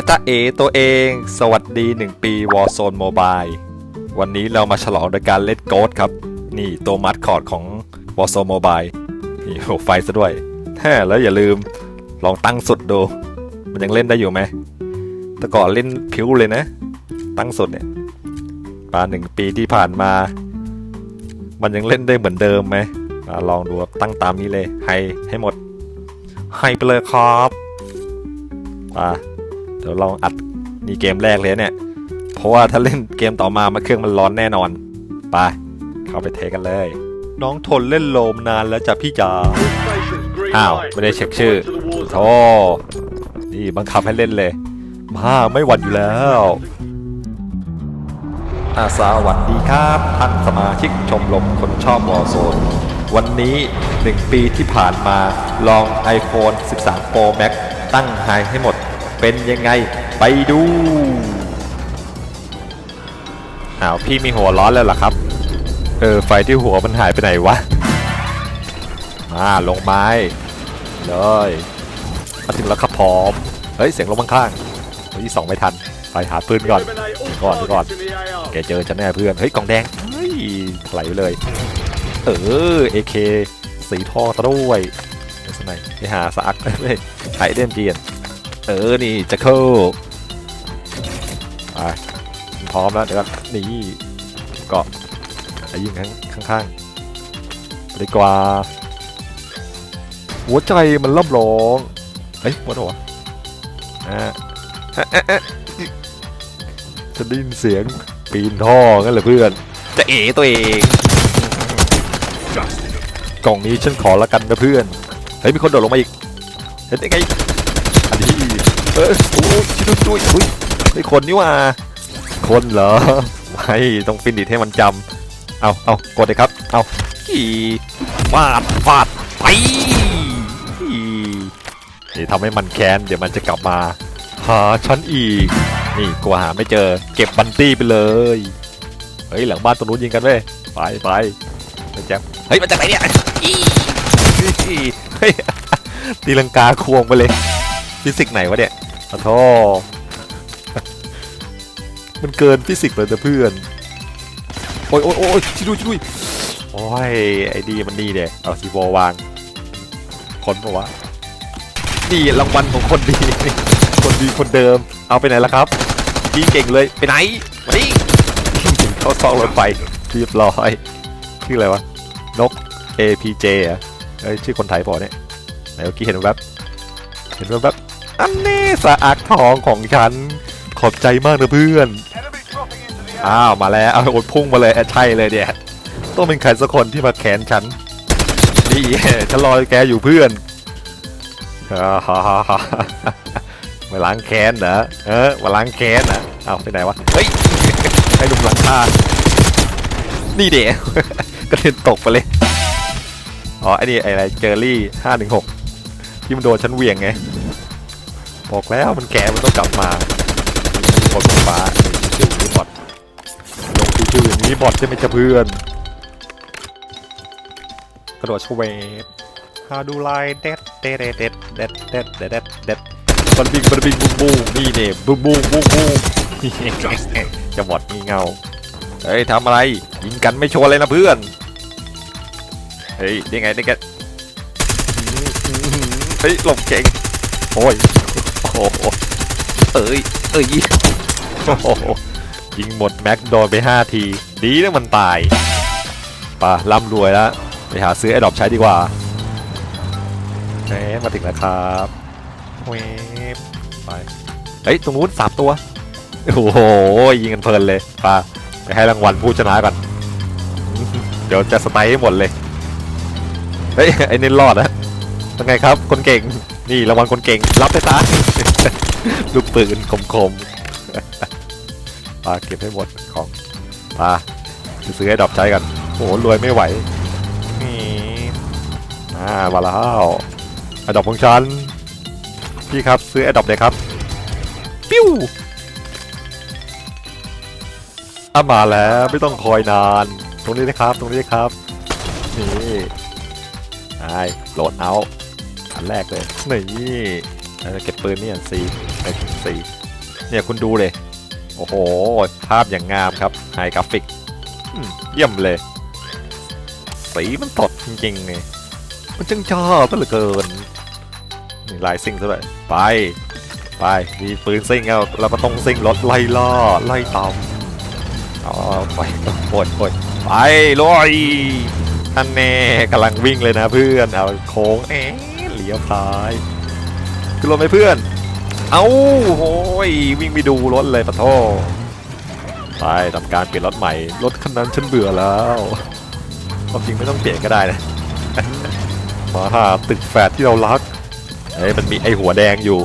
อาจารย์เอตัวเอง สวัสดี 1 ปี Warzone Mobile วันนี้เรามาฉลองโดยการเล่นโกดครับ นี่ตัวมัดคอร์ดของ Warzone Mobile นี่โหไฟซะด้วยแฮ่แล้วอย่าลืมลองตั้งสุดดู มันยังเล่นได้อยู่ไหมแต่ก่อนเล่นผิวเลยนะ ตั้งสุดเนี่ยปาหนึ่งปีที่ผ่านมา มันยังเล่นได้เหมือนเดิมไหมอ่าลองดูครับตั้งตามนี้เลย ให้ให้หมด ให้ไปเลยครับอ่า เดี๋ยวลองอัดนี่เกมแรกเลยเนี่ย เพราะว่าถ้าเล่นเกมต่อมามาเครื่องมันร้อนแน่นอน ไป เข้าไปเทกันเลย น้องทนเล่นโลมนานแล้วจ้ะพี่จ๋าอ้าวไม่ได้เช็คชื่อโธ่นี่บังคับให้เล่นเลยมาไม่หวั่นอยู่แล้วอาสวัสดีครับท่านสมาชิกชมรมคนชอบวอลโซน วันนี้ 1 ปีที่ผ่านมาลอง iPhone 13 Pro Max ตั้งไฮให้หมด เป็นยังไงไปดูอ้าวพี่มีหัวร้อนแล้วเหรอครับ เออไฟที่หัวมันหายไปไหนวะมาลงไม้เลยมาถึงแล้วครับพร้อมเฮ้ยเสียงลมข้างๆเฮ้ยสองไม่ทันไปหาปืนก่อนก่อนก่อนแกเจอฉันแน่เพื่อนเฮ้ยกองแดงเฮ้ยถลายเลย เออ AK สีทองซะด้วยเดี๋ยวสนไปหาซักเฮ้ยไอเดนเจียน เออ นี่จะเข้าไปพร้อมแล้ว เดี๋ยวกันนี่เกาะไปยิงข้างข้างๆไปดีกว่า หัวใจมันล่ำร้องเฮ้ยหมดแล้วอ่าเอ๊ะเอ๊ะเอ๊ะจะได้ยินเสียงปีนท่อกันเหรอเพื่อน จะเอ๋ตัวเอง กล่องนี้ฉันขอละกันนะเพื่อน เฮ้ย มีคนโดดลงมาอีก เห็นได้ไง ออโอ้ยชิดุดุยอุ้ยไม่คนนี่หว่า คนเหรอ ไม่ต้องฟินิชให้มันจำเอาเอากดเลยครับ เอาอีฟาดฟาดไปอีนี่ทำให้มันแค้น เดี๋ยวมันจะกลับมา หาฉันอีก นี่กลัวหาไม่เจอ เก็บบันตี้ไปเลย เฮ้ย หลังบ้านตรงนู้นยิงกันเว้ย ไปไปไปแจ๊บเฮ้ยมันจากไหนเนี่ยอีอีเฮ้ยตีลังกาควงไปเลย ฟิสิกส์ไหนวะเนี่ยข อโทษมันเกินฟิสิกส์เลยนะเพื่อน โอ้ยโอ้ยโอ้ยชิดุยชิดุยโอ้ย ไอ้ดีมันนี่เด้เอาซีโววาง คนปะวะ นี่รางวัลของคนดี คนดีคนเดิม เอาไปไหนล่ะครับ ดีเก่งเลย ไปไหน มาดิเข้าซองรถไฟเรียบร้อย ชื่ออะไรวะ นก APJ อะเอ้ยชื่อคนไทยเปล่าเนี่ย ไหนเมื่อกี้เห็นแวบเห็นแวบ อันนี้สะอักทองของฉัน ขอบใจมากนะเพื่อน อ้าว มาแล้วเอาอดพุ่งมาเลยใช่เลยเนี่ย ต้องเป็นใครสักคนที่มาแขนฉัน นี่ฉันรอแกอยู่เพื่อนฮ่าฮ่าฮ่ามาล้างแค้นเหรอเออมาล้างแค้นเหรอเอาไปไหนวะ เฮ้ยให้ลุมหลังคานี่เดี๋ยวกระเด็นตกไปเลย อ๋อไอ้นี่ไอ้อะไรเจอรี่ห้าหนึ่งหกที่มันโดนฉันเวียงไง บอกแล้วมันแก่มันต้องกลับมาบคนฟ้าชิวๆนี้บอทลงชิวๆอนี้บอทจะไม่จะเพื่อน กระโดดชเวฟฮาดูไลเด็ดเด็ดเด็ดเด็ดเด็ดเด็ดเด็ดบันบิงบันบิงบูมบูมนี่เนี่ยบูมบูมบูมบูมจะบอดมีเงาเฮ้ยทำอะไรยิงกันไม่ชว์เลยนะเพื่อนเฮ้ยได้ไงได้กันเฮ้ยหลบเก่งโอ้ย โอ้โหเอ้ยเอ้ยโอ้โหยิงหมดแม็กโดนไป 5 ที ดีนะมันตายป่ะร่ำรวยแล้ว ไปหาซื้อไอ้ดอกใช้ดีกว่าแหมมาถึงแล้วครับเวฟไปเฮ้ย ตรงนู้นสามตัว โอ้โห ยิงกันเพลินเลยป่ะไปให้รางวัลผู้ชนะก่อนเดี๋ยวจะสไตล์ให้หมดเลย เฮ้ย ไอ้นี่รอดนะยังไงครับ คนเก่ง นี่รางวัลคนเก่ง รับไปซะ ลูกปืนคมๆปาเก็บให้หมดของปาจะซื้อให้ดอกใช้กันโอ้โหรวยไม่ไหวนี่อ่ามาแล้วไอ้ดอกของฉันพี่ครับซื้อไอ้ดอกเลยครับปิ้วอะมาแล้วไม่ต้องคอยนาน ตรงนี้นะครับ ตรงนี้ครับ นี่ไอ้โหลดเอา อันแรกเลยนี่เราจะเก็บปืนนี่อันซีไอ้ซีเนี่ยคุณดูเลย โอ้โห ภาพอย่างงามครับไฮกราฟิกเยี่ยมเลย สีมันสดจริงๆเนี่ยมันจังจ้าซะเหลือเกินนี่ลายซิ่งซะเลยไป ไป มีปืนซิ่งแล้วเราก็ต้องซิ่งรถไล่ล่าไล่ตามเอาไปโอยโอยไปลอยอันแน่กำลังวิ่งเลยนะเพื่อน เอาโค้งเอ๊ ลี้ยวซ้ายขึ้นรถไหมเพื่อน เอาโอ้ยวิ่งไปดูรถเลยปะโทไปทำการเปลี่ยนรถใหม่ รถคันนั้นฉันเบื่อแล้วความจริงไม่ต้องเปลี่ยนก็ได้นะมาหาตึกแฝดที่เรารักเฮ้ยมันมีไอหัวแดงอยู่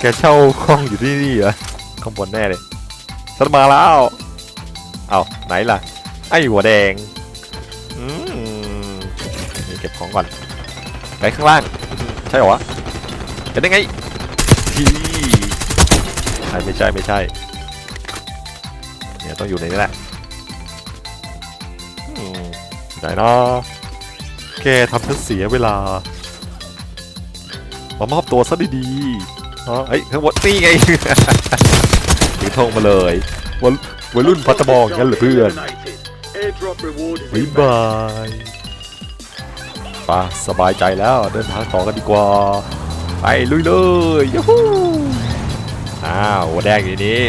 แกเช่าห้องอยู่ที่นี่เหรอข้างบนแน่เลยฉันมาแล้วเอาไหนล่ะ ไอหัวแดงอืมเก็บของก่อน ไปข้างล่าง ใช่เหรอวะเป็นยังไงทีใช่ไม่ใช่ไม่ใช่เนี่ยต้องอยู่ในนี้แหละอืมไหนเนาะแกทำฉันเสียเวลา มามอบตัวซะดีๆอ๋อเอ้ยข้างบนนี่ไงถือธงมาเลยวัยวัยรุ่นพัตตบองกันเหรือเพื่อนบ๊ายบายไป่ะสบายใจแล้วเดินทางต่อกันดีกว่า ไปลุยเลยยูฮูอ้าวหัวแดงอยู่นี่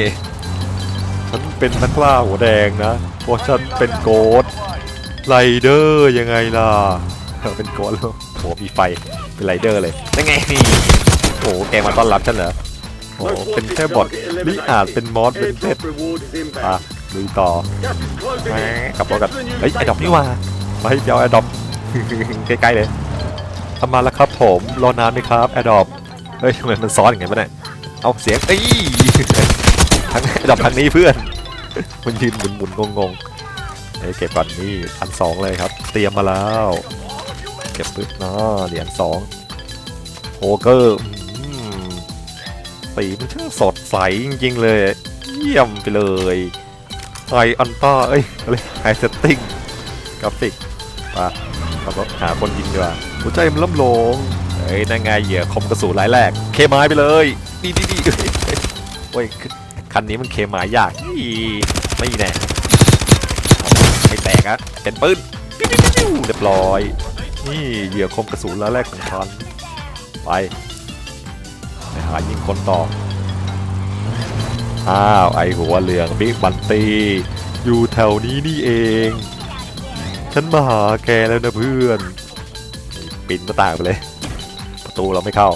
ฉันเป็นนักล่าหัวแดงนะเพราะฉันเป็นโกดไรเดอร์ยังไงล่ะเป็นโกดแล้วโหมีไฟเป็นไรเดอร์เลยนั่นไงนี่โอ้แกมาต้อนรับฉันเหรอโอ้เป็นแค่บอทนี่อาจเป็นมอสเป็นเทพอะลุยต่อแหมกลับรถกันเฮ้ยไอ้ดอกนี่ว่ามาให้เดี๋ยวไอ้ดอก ใกล้ๆเลยทำมาแล้วครับผมรอนานไหมครับไอ้ดอกเฮ้ยทำไมมันซ้อนอย่างไงวะเนี่ยเอาเสียงเอ้ยทั้งไอ้ดอกทางนี้เพื่อน มันยืนหมุนๆงงๆเฮ้ยเก็บก่อนนี่อันสองเลยครับ เตรียมมาแล้ว เก็บปึ๊บเนาะเหรียญสองโฮเกอร์สีมันช่างสดใสจริงๆเลย เยี่ยมไปเลยไฮอันต้าเอ้ยอะไรไฮเซตติ้งกราฟิกปะ เราก็หาคนยิงดีกว่าหัวใจมันล่ำลงเอ้ยนั่นไงเหยื่อคมกระสุนรายแรก เคไม้ไปเลยดีดีดีโอ้ยคันนี้มันเคไม้ยากอีไม่แน่ไม่แตกอะเป็นปืนปิ้วปิ้วปิ้วเรียบร้อย นี่เหยื่อคมกระสุนแล้วแรกของฉันไปไปหายิงคนต่ออ้าวไอหัวเหลืองบิ๊กบันตีอยู่แถวนี้นี่เอง ฉันมาหาแกแล้วนะเพื่อน ปินหน้าต่างไปเลย ประตูเราไม่เข้า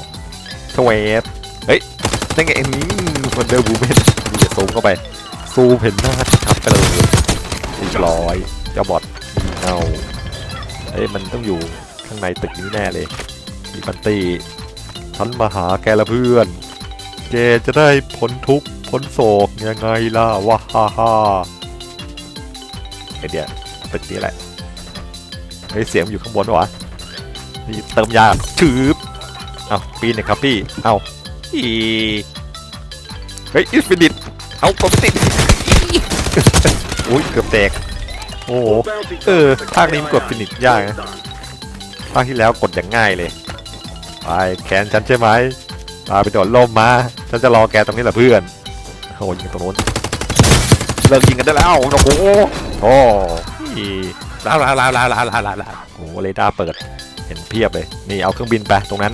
ทเวฟเฮ้ยนั่นไงนี่มันเดอร์บูเมนนี่จะซูมเข้าไป ซูมเห็นหน้าชัดๆไปเลยเรียบร้อยเจ้าบอทเอาเอ้ยมันต้องอยู่ข้างในตึกนี้แน่เลยมีบันตีฉันมาหาแกละเพื่อนแกจะได้พ้นทุกข์พ้นโศกยังไงล่ะวะฮ่าฮ่าไอเดียตึกนี้แหละ เฮ้ยเสียงอยู่ข้างบนวะนี่เติมยาชืบเอาปีนหน่อยครับพี่เอาอีเฮ้ยอินฟินิตเอากดไม่ติดอุ้ยเกือบแตกโอ้โหเออภาคนี้มันกดฟินิชยากนะภาคที่แล้วกดอย่างง่ายเลยไปแขนฉันใช่ไหมมาไปโดดล่มมาฉันจะรอแกตรงนี้แหละเพื่อนโอ้ยยิงตรงโน้นเลิกยิงกันได้แล้วโอ้โหโอ้ ยลาวลาวลาวลาวลาวลาวลาวลาวโอ้โหเรดาร์เปิด เห็นเพียบเลย นี่เอาเครื่องบินไปตรงนั้น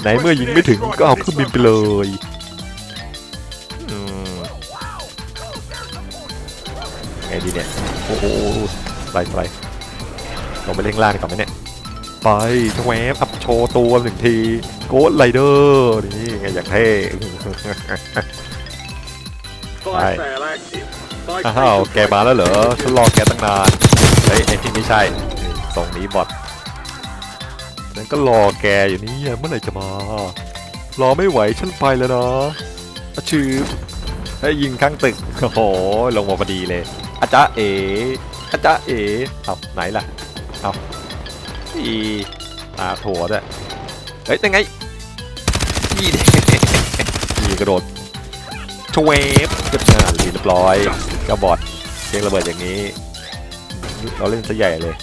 ไหนเมื่อยิงไม่ถึงก็เอาเครื่องบินไปเลยอืมไงดีเนี่ย โอ้โหไปไปลงไปเล่งล่างดีกว่อนไหมเนี่ย ไปชแวบอัพโชว์ตัวหนึ่งที โกดไรเดอร์นี่ไงอย่างเท่อ้าวแกมาแล้วเหรอ ฉันรอแกตั้งนานเฮ้ยไอ้ที่ไม่ใช่ตรงนี้บอทฉันก็รอแกอยู่นี่เมื่อไหร่จะมา รอไม่ไหวฉันไปแล้วนะอาชืบให้ยิงข้างตึกโอ้โหลงมาพอดีเลยอาจารย์เออาจารย์เอเอาไหนล่ะเอาอีตาโถด้วยเฮ้ยยังไงนี่นี่กระโดดชเวฟเรียบงานเรียบร้อยเจ้าบอดเชียงระเบิดอย่างนี้ เราเล่นซะใหญ่เลย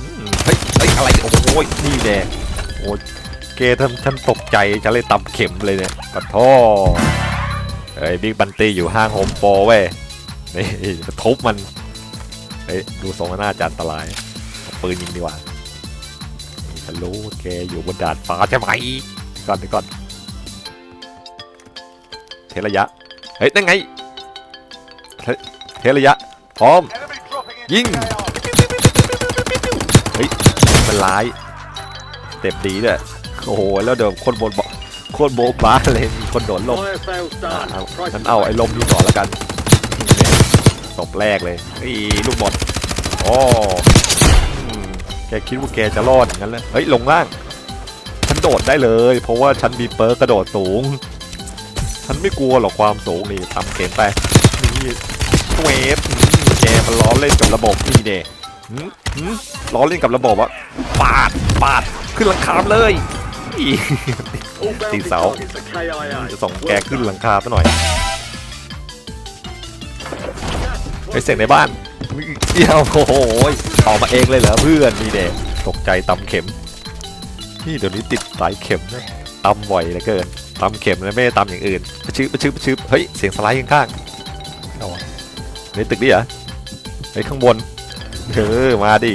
อืมเฮ้ยเฮ้ยอะไรโอ้โหนี่แน่โอ้ยเกทำฉันตกใจฉันเลยตำเข็มเลยเนี่ยปัดท่อเฮ้ยบิ๊กบันตี้อยู่ห้างโฮมโปรเว้ยนี่มาทุบมันเฮ้ยดูทรงแล้วน่าจะอันตรายเอาปืนยิงดีกว่านี่ฉันรู้ว่าแกอยู่บนดาดฟ้าใช่ไหมก่อนเดี๋ยวก่อนเทระยะ เฮ้ยนั่นไงเทเทระยะ พร้อม ยิงมันร้ายเต็มดีด้วยโอ้โหแล้วเดี๋ยวคนบนบอกโคตรโบ๊ะบ้าเลยมีคนโดดลม Fire sales อ่า done. เอา Prices งั้นเอาไอ้ลมนี่ก่อนแล้วกันตบแรกเลยไอ้ลูกบอลโอ้อืมแกคิดว่าแกจะรอดอย่างนั้นเลยเฮ้ยลงล่างฉันโดดได้เลย เพราะว่าฉันมีเปิร์กกระโดดสูง ฉันไม่กลัวหรอกความสูงนี่ทำเข็มไปนี่เวฟอื มันล้อเล่นกับระบบนี่เด้หืมหืมล้อเล่นกับระบบอะปาดปาดขึ้นหลังคาเลยอี All bounty Tin xấu. targets are KIA. จะส่งแกขึ้นหลังคาซะหน่อยไปเสียงในบ้านเยี่ยมโอ้โหออกมาเองเลยเหรอเพื่อนนี่เดตกใจตำเข็ม นี่เดี๋ยวนี้ติดสายเข็มนะตำบ่อยเหลือเกินตำเข็มแล้วไม่ได้ตำอย่างอื่นปะชึบปะชึบปะชึบเฮ้ยเสียงสไลด์ข้างๆเอาวะในตึกนี่เหรอ เฮ้ยข้างบนเออมาดิ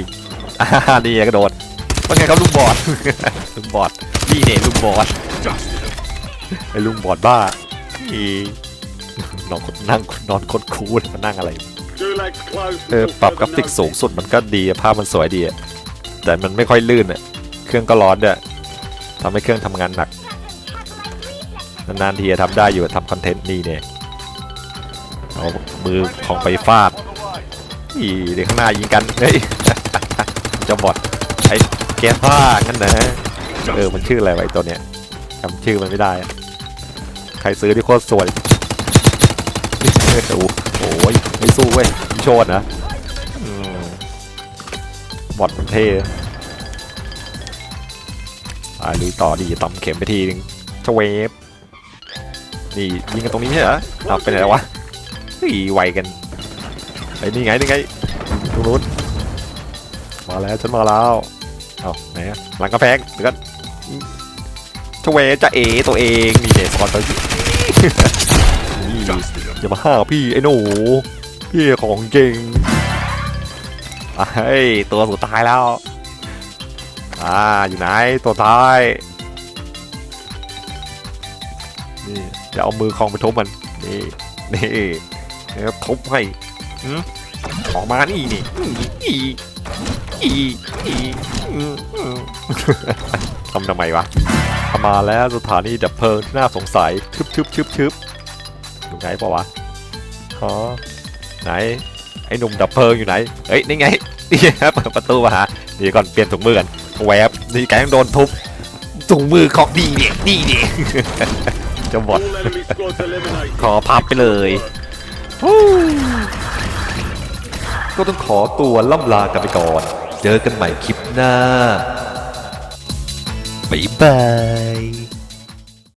อ่านี่กระโดดว่าไงครับลุงบอดลุงบอดนี่เนี่ยลุงบอดไอ้ลุงบอดบ้าอีนอนคนนั่งนอนคดคูลมานั่งอะไรเออปรับกราฟิกสูงสุดมันก็ดีภาพมันสวยดีแต่มันไม่ค่อยลื่นอะเครื่องก็ร้อนด้วยทำให้เครื่องทำงานหนักนานๆทีจะทำได้อยู่ทำคอนเทนต์นี่เนี่ยเอามือของไปฟาด อีเดี๋ยวข้างหน้ายิงกันเฮ้ยจะบอดไอ้แกฟ้างั้นนะเออมันชื่ออะไรไวะไอ้ตัวเนี้ยจำชื่อมันไม่ได้ ใครซื้อที่โคตรสวยโอ้โหไม่สู้เว้ยพี่โชดนะบอดมันเท่อ่าลุยต่อดีต่ำเข็มไปทีนึงชเวฟนี่ยิงกันตรงนี้ใช่เหรอเอาไปไหนแล้ววะเฮ้ยไวกัน ไอ้นี่ไงนี่ไงตรงนู้นมาแล้วฉันมาแล้วเอาไหนหลังกระแพงเดี๋ยวกันชเวจะเอตัวเองนี่เด็กสอนตัวนี่อย่ามาห้าวพี่ไอ้หนูพี่ของจริงไอ้ยตัวสุดท้ายแล้วอ่าอยู่ไหนตัวท้ายนี่จะเอามือคองไปทุบมันนี่นี่แล้วทุบให้ ออกมานี่นี่อีอีอีทำทำไมวะมาแล้วสถานีดับเพลิงที่น่าสงสัยชึบชึบชึบชึบอยู่ไหนปล่าวะอ๋อไหนไอ้หนุ่มดับเพลิงอยู่ไหนเฮ้ยนี่ไงนี่ครับเปิดประตูมาหาเดี๋ยวก่อนเปลี่ยนถุงมือกันแวบนี่แกงโดนทุบถุงมือของดีเนี่ยดีเนี่ยจะบอดขอพับไปเลยฮู้ ก็ต้องขอตัวล่ำลากันไปก่อน เจอกันใหม่คลิปหน้าบ๊ายบาย